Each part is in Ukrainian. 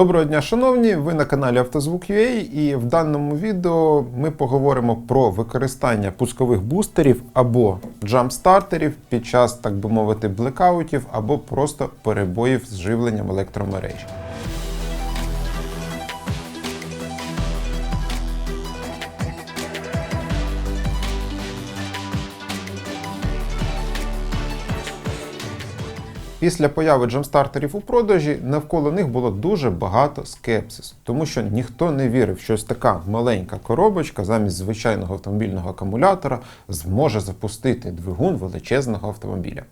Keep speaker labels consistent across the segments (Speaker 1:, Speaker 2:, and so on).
Speaker 1: Доброго дня, шановні! Ви на каналі Автозвук.ua і в даному відео ми поговоримо про використання пускових бустерів або джампстартерів під час, так би мовити, блекаутів або просто перебоїв з живленням електромережі. Після появи джамстартерів у продажі навколо них було дуже багато скепсису, тому що ніхто не вірив, що ось така маленька коробочка замість звичайного автомобільного акумулятора зможе запустити двигун величезного автомобіля.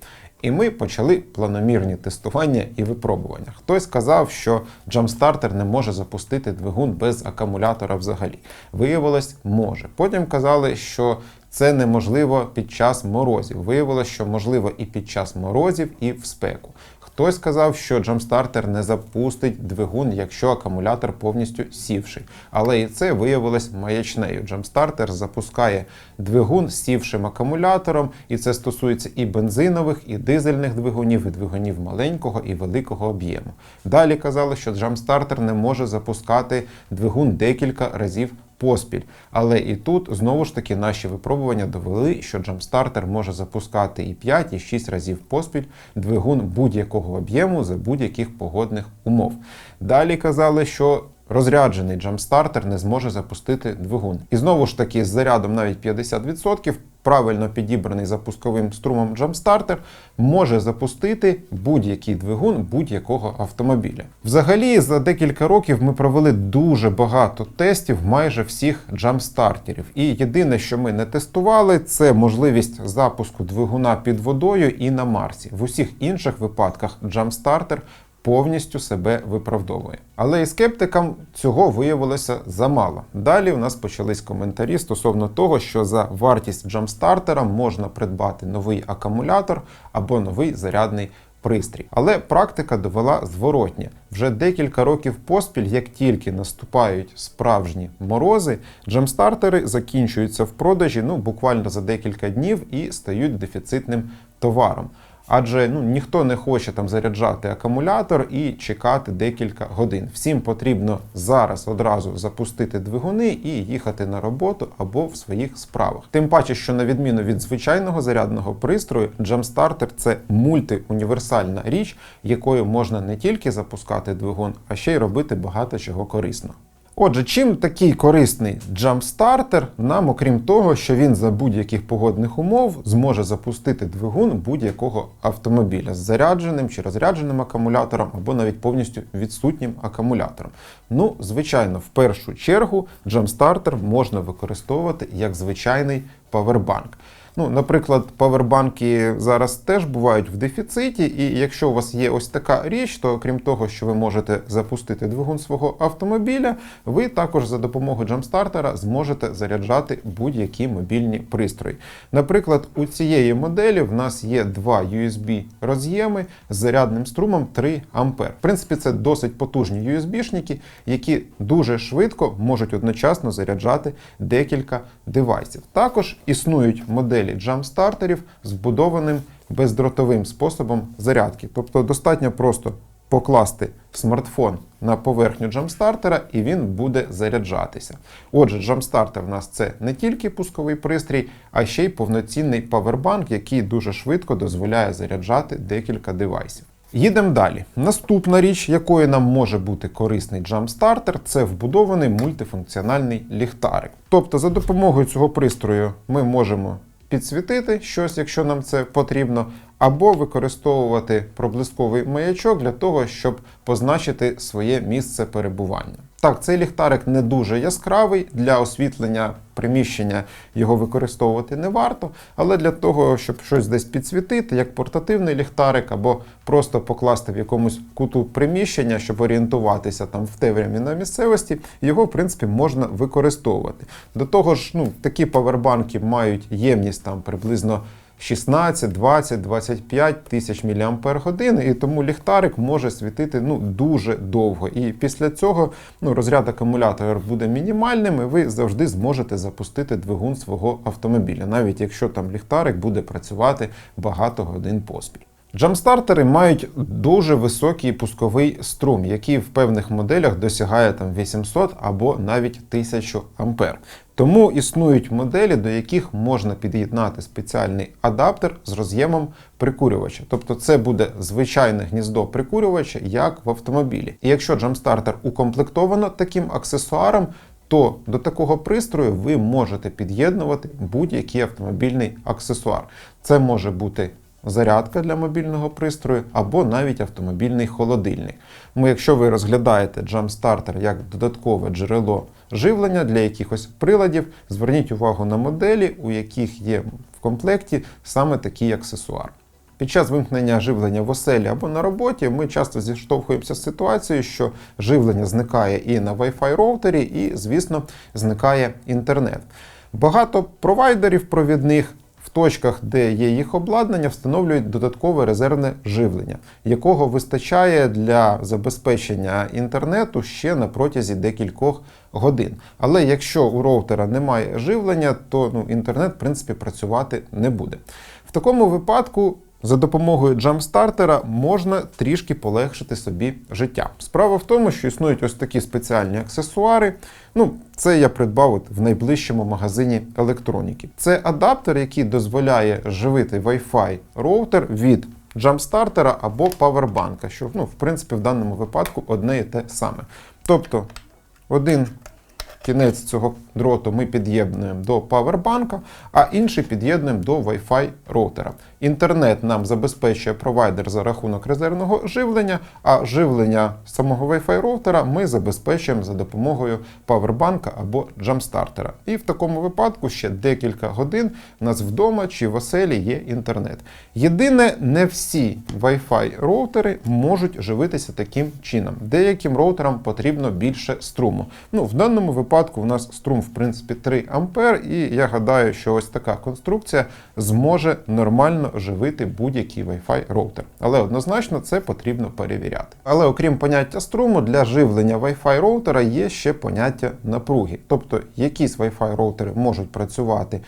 Speaker 1: І ми почали планомірні тестування і випробування. Хтось сказав, що джамстартер не може запустити двигун без акумулятора взагалі. Виявилось, може. Потім казали, що це неможливо під час морозів. Виявилося, що можливо і під час морозів, і в спеку. Хтось сказав, що джамстартер не запустить двигун, якщо акумулятор повністю сівший. Але і це виявилось маячнею. Джамстартер запускає двигун з сівшим акумулятором, і це стосується і бензинових, і дизельних двигунів, і двигунів маленького і великого об'єму. Далі казали, що джамстартер не може запускати двигун декілька разів поспіль. Але і тут знову ж таки наші випробування довели, що джамстартер може запускати і 5, і 6 разів поспіль двигун будь-якого об'єму за будь-яких погодних умов. Далі казали, що розряджений джамстартер не зможе запустити двигун. І знову ж таки, з зарядом навіть 50%. Правильно підібраний запусковим струмом джамстартер може запустити будь-який двигун будь-якого автомобіля. Взагалі, за декілька років ми провели дуже багато тестів майже всіх джамстартерів. І єдине, що ми не тестували, це можливість запуску двигуна під водою і на Марсі. В усіх інших випадках джамстартер повністю себе виправдовує. Але і скептикам цього виявилося замало. Далі у нас почались коментарі стосовно того, що за вартість джамстартера можна придбати новий акумулятор або новий зарядний. Пристрій, але практика довела зворотнє. Вже декілька років поспіль, як тільки наступають справжні морози, джамстартери закінчуються в продажі ну буквально за декілька днів і стають дефіцитним товаром. Адже ну, ніхто не хоче там заряджати акумулятор і чекати декілька годин. Всім потрібно зараз одразу запустити двигуни і їхати на роботу або в своїх справах. Тим паче, що на відміну від звичайного зарядного пристрою, джамстартер це мультиуніверсальна річ, якою можна не тільки запускати двигун, а ще й робити багато чого корисного. Отже, чим такий корисний джампстартер нам, окрім того, що він за будь-яких погодних умов зможе запустити двигун будь-якого автомобіля з зарядженим чи розрядженим акумулятором, або навіть повністю відсутнім акумулятором. Ну, звичайно, в першу чергу джампстартер можна використовувати як звичайний павербанк. Ну, Наприклад, павербанки зараз теж бувають в дефіциті, і якщо у вас є ось така річ, то крім того, що ви можете запустити двигун свого автомобіля, ви також за допомогою джамстартера зможете заряджати будь-які мобільні пристрої. Наприклад, у цієї моделі в нас є два USB-роз'єми з зарядним струмом 3 А. В принципі, це досить потужні USB-шники, які дуже швидко можуть одночасно заряджати декілька девайсів. Також існують моделі моделі джамстартерів з вбудованим бездротовим способом зарядки. Тобто достатньо просто покласти смартфон на поверхню джамстартера і він буде заряджатися. Отже, джамстартер в нас це не тільки пусковий пристрій, а ще й повноцінний павербанк, який дуже швидко дозволяє заряджати декілька девайсів. Їдемо далі. Наступна річ, якою нам може бути корисний джамстартер, це вбудований мультифункціональний ліхтарик. Тобто, за допомогою цього пристрою ми можемо підсвітити щось, якщо нам це потрібно, або використовувати проблисковий маячок для того, щоб позначити своє місце перебування. Так, цей ліхтарик не дуже яскравий для освітлення приміщення його використовувати не варто, але для того, щоб щось десь підсвітити, як портативний ліхтарик, або просто покласти в якомусь куту приміщення, щоб орієнтуватися там в темряві на місцевості, його в принципі можна використовувати. До того ж, ну такі павербанки мають ємність там приблизно. 16, 20, 25 тисяч мАч, і тому ліхтарик може світити ну, дуже довго. І після цього ну, розряд акумулятора буде мінімальним, і ви завжди зможете запустити двигун свого автомобіля, навіть якщо там ліхтарик буде працювати багато годин поспіль. Джамстартери мають дуже високий пусковий струм, який в певних моделях досягає там 800 або навіть 1000 ампер. Тому існують моделі, до яких можна під'єднати спеціальний адаптер з роз'ємом прикурювача. Тобто це буде звичайне гніздо прикурювача, як в автомобілі. І якщо джамстартер укомплектовано таким аксесуаром, то до такого пристрою ви можете під'єднувати будь-який автомобільний аксесуар. Це може бути зарядка для мобільного пристрою або навіть автомобільний холодильник. Ну, якщо ви розглядаєте джамстартер як додаткове джерело живлення для якихось приладів, зверніть увагу на моделі, у яких є в комплекті саме такий аксесуар. Під час вимкнення живлення в оселі або на роботі ми часто зіштовхуємося з ситуацією, що живлення зникає і на Wi-Fi роутері, і, звісно, зникає інтернет. Багато провайдерів провідних в точках, де є їх обладнання, встановлюють додаткове резервне живлення, якого вистачає для забезпечення інтернету ще на протязі декількох годин. Але якщо у роутера немає живлення, то ну, інтернет, в принципі, працювати не буде. В такому випадку. За допомогою джамстартера можна трішки полегшити собі життя. Справа в тому, що існують ось такі спеціальні аксесуари. Ну, це я придбав от в найближчому магазині електроніки. Це адаптер, який дозволяє живити Wi-Fi роутер від джамстартера або павербанка, що ну, в принципі в даному випадку одне і те саме. Тобто один кінець цього дроту ми під'єднуємо до павербанка, а інший під'єднуємо до Wi-Fi роутера. Інтернет нам забезпечує провайдер за рахунок резервного живлення, а живлення самого Wi-Fi роутера ми забезпечуємо за допомогою павербанка або джамстартера. І в такому випадку ще декілька годин у нас вдома чи в оселі є інтернет. Єдине, не всі Wi-Fi роутери можуть живитися таким чином. Деяким роутерам потрібно більше струму. Ну, в даному випадку у нас струм, в принципі, 3 ампер, і я гадаю, що ось така конструкція зможе нормально живити будь-який Wi-Fi роутер. Але однозначно це потрібно перевіряти. Але окрім поняття струму, для живлення Wi-Fi роутера є ще поняття напруги. Тобто якісь Wi-Fi роутери можуть працювати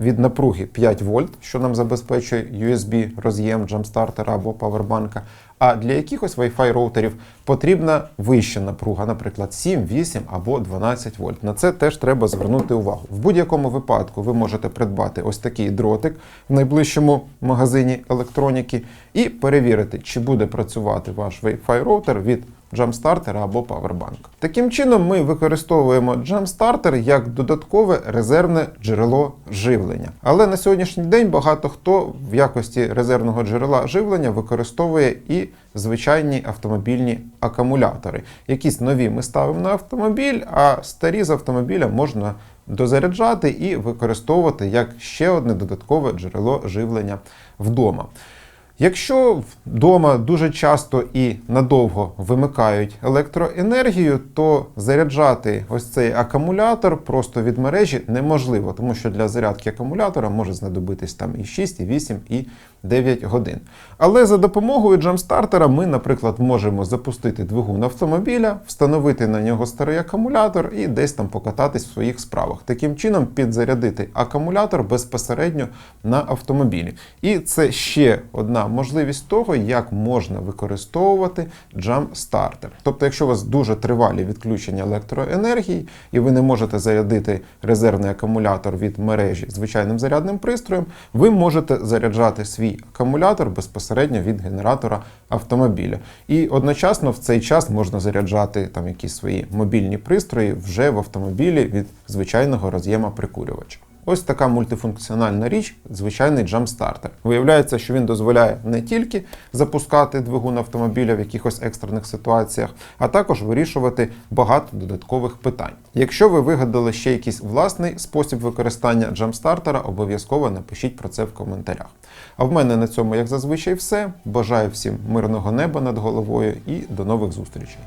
Speaker 1: від напруги 5 вольт, що нам забезпечує USB роз'єм джамстартера або павербанка. А для якихось Wi-Fi роутерів потрібна вища напруга, наприклад, 7, 8 або 12 вольт. На це теж треба звернути увагу. В будь-якому випадку ви можете придбати ось такий дротик в найближчому магазині електроніки і перевірити, чи буде працювати ваш Wi-Fi роутер від джамстартера або павербанк. Таким чином, ми використовуємо джамстартер як додаткове резервне джерело живлення. Але на сьогоднішній день багато хто в якості резервного джерела живлення використовує і звичайні автомобільні акумулятори. Якісь нові ми ставимо на автомобіль, а старі з автомобіля можна дозаряджати і використовувати як ще одне додаткове джерело живлення вдома. Якщо вдома дуже часто і надовго вимикають електроенергію, то заряджати ось цей акумулятор просто від мережі неможливо, тому що для зарядки акумулятора може знадобитись там і 6, і 8, і 9 годин. Але за допомогою джамстартера ми, наприклад, можемо запустити двигун автомобіля, встановити на нього старий акумулятор і десь там покататись в своїх справах. Таким чином підзарядити акумулятор безпосередньо на автомобілі. І це ще одна можливість того, як можна використовувати джамстартер. Тобто, якщо у вас дуже тривалі відключення електроенергії, і ви не можете зарядити резервний акумулятор від мережі звичайним зарядним пристроєм, ви можете заряджати акумулятор безпосередньо від генератора автомобіля. І одночасно в цей час можна заряджати там якісь свої мобільні пристрої вже в автомобілі від звичайного роз'єма прикурювача. Ось така мультифункціональна річ, звичайний джамстартер. Виявляється, що він дозволяє не тільки запускати двигун автомобіля в якихось екстрених ситуаціях, а також вирішувати багато додаткових питань. Якщо ви вигадали ще якийсь власний спосіб використання джамстартера, обов'язково напишіть про це в коментарях. А в мене на цьому, як зазвичай, все. Бажаю всім мирного неба над головою і до нових зустрічей.